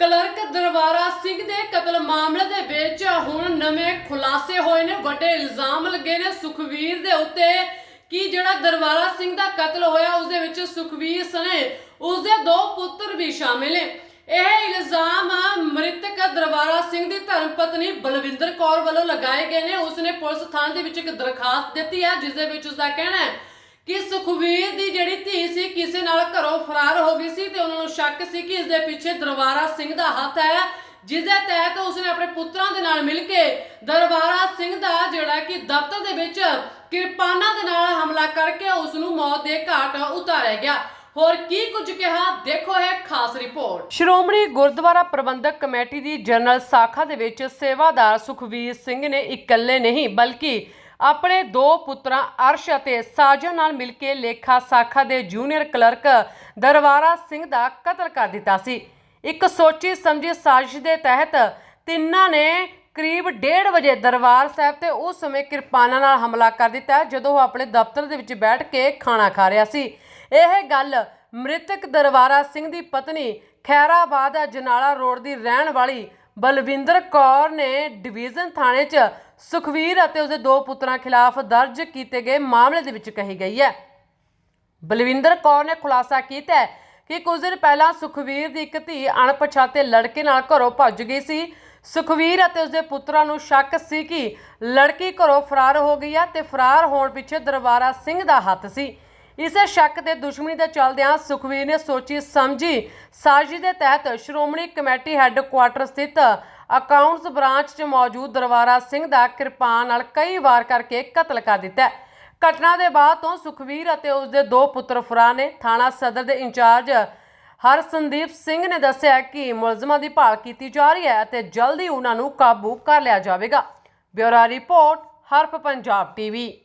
Clerk Darbara Singh ਦੇ ਕਤਲ ਮਾਮਲੇ ਦੇ ਵਿੱਚ ਹੁਣ ਨਵੇਂ ਖੁਲਾਸੇ ਹੋਏ ਨੇ। ਵੱਡੇ ਇਲਜ਼ਾਮ ਲੱਗੇ ਨੇ ਸੁਖਵੀਰ ਦੇ ਉੱਤੇ ਕਿ ਜਿਹੜਾ ਦਰਬਾਰਾ ਸਿੰਘ ਦਾ ਕਤਲ ਹੋਇਆ, ਉਸ ਦੇ ਵਿੱਚ ਸੁਖਵੀਰ ਸਣੇ, ਉਸ ਦੇ ਦੋ ਪੁੱਤਰ ਵੀ ਸ਼ਾਮਿਲ ਨੇ। ਇਹ ਇਲਜ਼ਾਮ ਮ੍ਰਿਤਕ ਦਰਬਾਰਾ ਸਿੰਘ ਦੀ ਧਰਮ ਪਤਨੀ ਬਲਵਿੰਦਰ ਕੌਰ ਵੱਲੋਂ ਲਗਾਏ ਗਏ ਨੇ। ਉਸਨੇ ਪੁਲਿਸ ਥਾਣੇ ਦੇ ਵਿੱਚ ਇੱਕ ਦਰਖਾਸਤ ਦਿੱਤੀ ਹੈ, ਜਿਸ ਦੇ ਵਿੱਚ ਉਸਦਾ ਕਹਿਣਾ ਹੈ ਕਿ ਸੁਖਵੀਰ ਦੀ ਜਿਹੜੀ ਧੀ ਸੀ ਕਿਸੇ ਨਾਲ ਘਰੋਂ ਫਰਾਰ ਹੋ ਗਈ ਸੀ ਤੇ ਉਹਨਾਂ ਨੂੰ ਸ਼ੱਕ ਸੀ ਕਿ ਇਸ ਦੇ ਪਿੱਛੇ ਦਰਬਾਰਾ ਸਿੰਘ ਦਾ ਹੱਥ ਹੈ ਜਿਸ ਦੇ ਤਹਿਤ ਉਸਨੇ ਆਪਣੇ ਪੁੱਤਰਾਂ ਦੇ ਨਾਲ ਮਿਲ ਕੇ ਦਰਬਾਰਾ ਸਿੰਘ ਦਾ ਜਿਹੜਾ ਕਿ ਦਫ਼ਤਰ ਦੇ ਵਿੱਚ ਕਿਰਪਾਨਾਂ ਦੇ ਨਾਲ ਹਮਲਾ ਕਰਕੇ ਉਸ ਨੂੰ ਮੌਤ ਦੇ ਘਾਟ ਉਤਾਰਿਆ ਗਿਆ। ਹੋਰ ਕੀ ਕੁਝ ਕਿਹਾ, ਦੇਖੋ ਇਹ ਖਾਸ ਰਿਪੋਰਟ। ਸ਼੍ਰੋਮਣੀ ਗੁਰਦੁਆਰਾ ਪ੍ਰਬੰਧਕ ਕਮੇਟੀ ਦੀ ਜਨਰਲ ਸਾਖਾ ਦੇ ਵਿੱਚ ਸੇਵਾਦਾਰ ਸੁਖਵੀਰ ਸਿੰਘ ਨੇ ਇਕੱਲੇ ਨਹੀਂ, ਬਲਕਿ ਆਪਣੇ ਦੋ ਪੁੱਤਰਾਂ ਅਰਸ਼ ਅਤੇ ਸਾਜਨ ਨਾਲ ਮਿਲ ਕੇ ਲੇਖਾ ਸਾਖਾ ਦੇ ਜੂਨੀਅਰ ਕਲਰਕ ਦਰਬਾਰਾ ਸਿੰਘ ਦਾ ਕਤਲ ਕਰ ਦਿੱਤਾ ਸੀ। ਇੱਕ ਸੋਚੀ ਸਮਝੀ ਸਾਜ਼ਿਸ਼ ਦੇ ਤਹਿਤ ਤਿੰਨਾਂ ਨੇ ਕਰੀਬ 1:30 ਵਜੇ ਦਰਬਾਰ ਸਾਹਿਬ ਤੇ ਉਸ ਸਮੇਂ ਕਿਰਪਾਨਾਂ ਨਾਲ ਹਮਲਾ ਕਰ ਦਿੱਤਾ, ਜਦੋਂ ਉਹ ਆਪਣੇ ਦਫ਼ਤਰ ਦੇ ਵਿੱਚ ਬੈਠ ਕੇ ਖਾਣਾ ਖਾ ਰਿਹਾ ਸੀ। ਇਹ ਗੱਲ ਮ੍ਰਿਤਕ ਦਰਬਾਰਾ ਸਿੰਘ ਦੀ ਪਤਨੀ ਖੈਰਾਬਾਦ ਜਨਾਲਾ ਰੋਡ ਦੀ ਰਹਿਣ ਵਾਲੀ ਬਲਵਿੰਦਰ ਕੌਰ ਨੇ ਡਿਵੀਜ਼ਨ ਥਾਣੇ 'ਚ ਸੁਖਵੀਰ ਅਤੇ ਉਸਦੇ ਦੋ ਪੁੱਤਰਾਂ ਖਿਲਾਫ ਦਰਜ ਕੀਤੇ ਗਏ ਮਾਮਲੇ ਦੇ ਵਿੱਚ ਕਹੀ ਗਈ ਹੈ। ਬਲਵਿੰਦਰ ਕੌਰ ਨੇ ਖੁਲਾਸਾ ਕੀਤਾ ਹੈ ਕਿ ਕੁਝ ਦਿਨ ਪਹਿਲਾਂ ਸੁਖਵੀਰ ਦੀ ਇੱਕ ਧੀ ਅਣਪਛਾਤੇ ਲੜਕੇ ਨਾਲ ਘਰੋਂ ਭੱਜ ਗਈ ਸੀ। ਸੁਖਵੀਰ ਅਤੇ ਉਸਦੇ ਪੁੱਤਰਾਂ ਨੂੰ ਸ਼ੱਕ ਸੀ ਕਿ ਲੜਕੀ ਘਰੋਂ ਫਰਾਰ ਹੋ ਗਈ ਹੈ ਤੇ ਫਰਾਰ ਹੋਣ ਪਿੱਛੇ ਦਰਬਾਰਾ ਸਿੰਘ ਦਾ ਹੱਥ ਸੀ। ਇਸੇ ਸ਼ੱਕ ਤੇ ਦੁਸ਼ਮਣੀ ਦੇ ਚੱਲਦਿਆਂ ਸੁਖਵੀਰ ਨੇ ਸੋਚੀ ਸਮਝੀ ਸਾਜ਼ਿਸ਼ ਦੇ ਤਹਿਤ ਸ਼੍ਰੋਮਣੀ ਕਮੇਟੀ ਹੈੱਡਕੁਆਟਰ ਸਥਿਤ ਅਕਾਊਂਟਸ ਬ੍ਰਾਂਚ 'ਚ ਮੌਜੂਦ ਦਰਬਾਰਾ ਸਿੰਘ ਦਾ ਕਿਰਪਾਨ ਨਾਲ ਕਈ ਵਾਰ ਕਰਕੇ ਕਤਲ ਕਰ ਦਿੱਤਾ ਘਟਨਾ ਦੇ ਬਾਅਦ ਤੋਂ ਸੁਖਵੀਰ ਅਤੇ ਉਸ ਦੇ ਦੋ ਪੁੱਤਰ ਫਰਾਰ ਨੇ ਥਾਣਾ ਸਦਰ ਦੇ ਇੰਚਾਰਜ ਹਰਸੰਦੀਪ ਸਿੰਘ ਨੇ ਦੱਸਿਆ ਕਿ ਮੁਲਜ਼ਮਾਂ ਦੀ ਭਾਲ ਕੀਤੀ ਜਾ ਰਹੀ ਹੈ ਅਤੇ ਜਲਦੀ ਉਹਨਾਂ ਨੂੰ ਕਾਬੂ ਕਰ ਲਿਆ ਜਾਵੇਗਾ। ਬਿਊਰੋ ਰਿਪੋਰਟ ਹਰਪ ਪੰਜਾਬ ਟੀਵੀ।